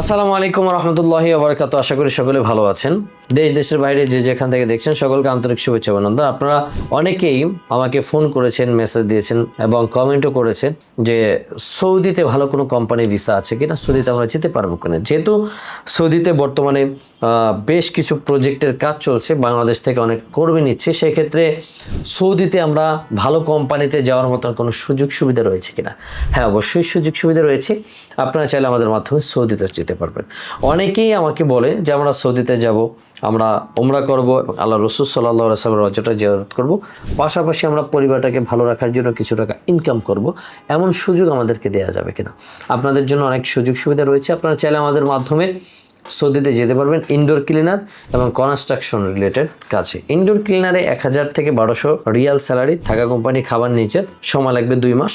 আসসালামু আলাইকুম রহমতুল্লাহ আবরকাত আশা করি সকলে ভালো আছেন। দেশ, দেশের বাইরে যে যেখান থেকে দেখছেন, সকলকে আন্তরিক শুভেচ্ছা অভিনন্দন। আপনারা অনেকেই আমাকে ফোন করেছেন, মেসেজ দিয়েছেন এবং কমেন্টও করেছেন যে সৌদিতে ভালো কোনো কোম্পানি ভিসা আছে কিনা, সৌদিতে আমরা যেতে পারব কিনা। যেহেতু সৌদিতে বর্তমানে বেশ কিছু প্রজেক্টের কাজ চলছে, বাংলাদেশ থেকে অনেক কর্মী নিচ্ছে, সেক্ষেত্রে সৌদিতে আমরা ভালো কোম্পানিতে যাওয়ার মতন কোনো সুযোগ সুবিধা রয়েছে কিনা? হ্যাঁ অবশ্যই সুযোগ সুবিধা রয়েছে। আপনারা চাইলে আমাদের মাধ্যমে সৌদিতে যেতে পারবেন। অনেকেই আমাকে বলে যে, আমরা সৌদিতে যাব, আমরা ওমরা করব আল্লাহ রসুল সাল্লাহ আসলামের রজটা জিয়ারত করব। পাশাপাশি আমরা পরিবারটাকে ভালো রাখার জন্য কিছু টাকা ইনকাম করব। এমন সুযোগ আমাদেরকে দেওয়া যাবে কিনা? আপনাদের জন্য অনেক সুযোগ সুবিধা রয়েছে। আপনারা চাইলে আমাদের মাধ্যমে সৌদিতে যেতে পারবেন ইনডোর ক্লিনার এবং কনস্ট্রাকশন রিলেটেড কাছে ইনডোর ক্লিনারে এক হাজার থেকে বারোশো রিয়াল স্যালারি থাকা কোম্পানি খাবার নিচে সময় লাগবে দুই মাস।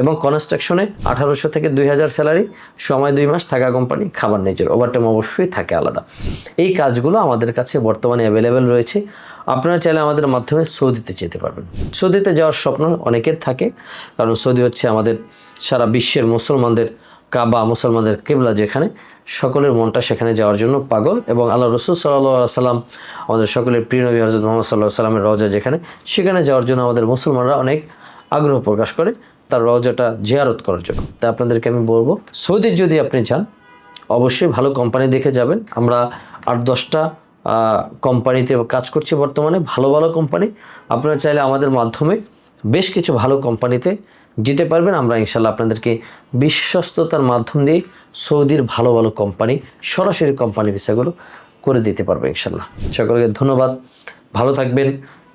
এবং কনস্ট্রাকশনে আঠারোশো থেকে দুই হাজার স্যালারি, সময় দুই মাস থাকা কোম্পানি, খাবার নিজের ওভারটাইম অবশ্যই থাকে আলাদা। এই কাজগুলো আমাদের কাছে বর্তমানে অ্যাভেলেবেল রয়েছে। আপনারা চাইলে আমাদের মাধ্যমে সৌদিতে যেতে পারবেন। সৌদিতে যাওয়ার স্বপ্ন অনেকের থাকে, কারণ সৌদি হচ্ছে আমাদের সারা বিশ্বের মুসলমানদের কাবা, মুসলমানদের কেবলা যেখানে, সকলের মনটা সেখানে যাওয়ার জন্য পাগল এবং আল্লাহ রসুল সাল্লাহ সাল্লাম আমাদের সকলের প্রিয় নবী হজরত মোহাম্মদ সাল্লাহ সাল্লামের রজা যেখানে, সেখানে যাওয়ার জন্য আমাদের মুসলমানরা অনেক আগ্রহ প্রকাশ করে। তার রজাটা জিয়ারত করার জন্য। তাই আপনাদেরকে আমি বলব, সৌদির যদি আপনি যান অবশ্যই ভালো কোম্পানি দেখে যাবেন। আমরা আট, দশটা কোম্পানিতে কাজ করছি বর্তমানে, ভালো ভালো কোম্পানি আপনারা চাইলে আমাদের মাধ্যমে বেশ কিছু ভালো কোম্পানিতে যেতে পারবেন। আমরা ইনশাল্লাহ আপনাদেরকে বিশ্বস্ততার মাধ্যম দিয়ে সৌদির ভালো ভালো কোম্পানি সরাসরি কোম্পানি ভিসাগুলো করে দিতে পারব ইনশাল্লাহ সকলকে ধন্যবাদ। ভালো থাকবেন।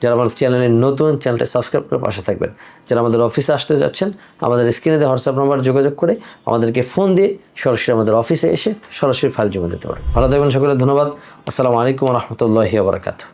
যারা আমার চ্যানেলে নতুন, চ্যানেলটা সাবস্ক্রাইব করে পাশে থাকবেন। যারা আমাদের অফিসে আসতে যাচ্ছেন, আমাদের স্ক্রিনে দিয়ে হোয়াটসঅ্যাপ নাম্বার যোগাযোগ করে আমাদেরকে ফোন দিয়ে সরাসরি আমাদের অফিসে এসে সরাসরি ফাইল জমা দিতে পারেন। ভালো থাকবেন সকলে, ধন্যবাদ। আসসালামু আলাইকুম রহমতুল্লাহি আবরাকাতু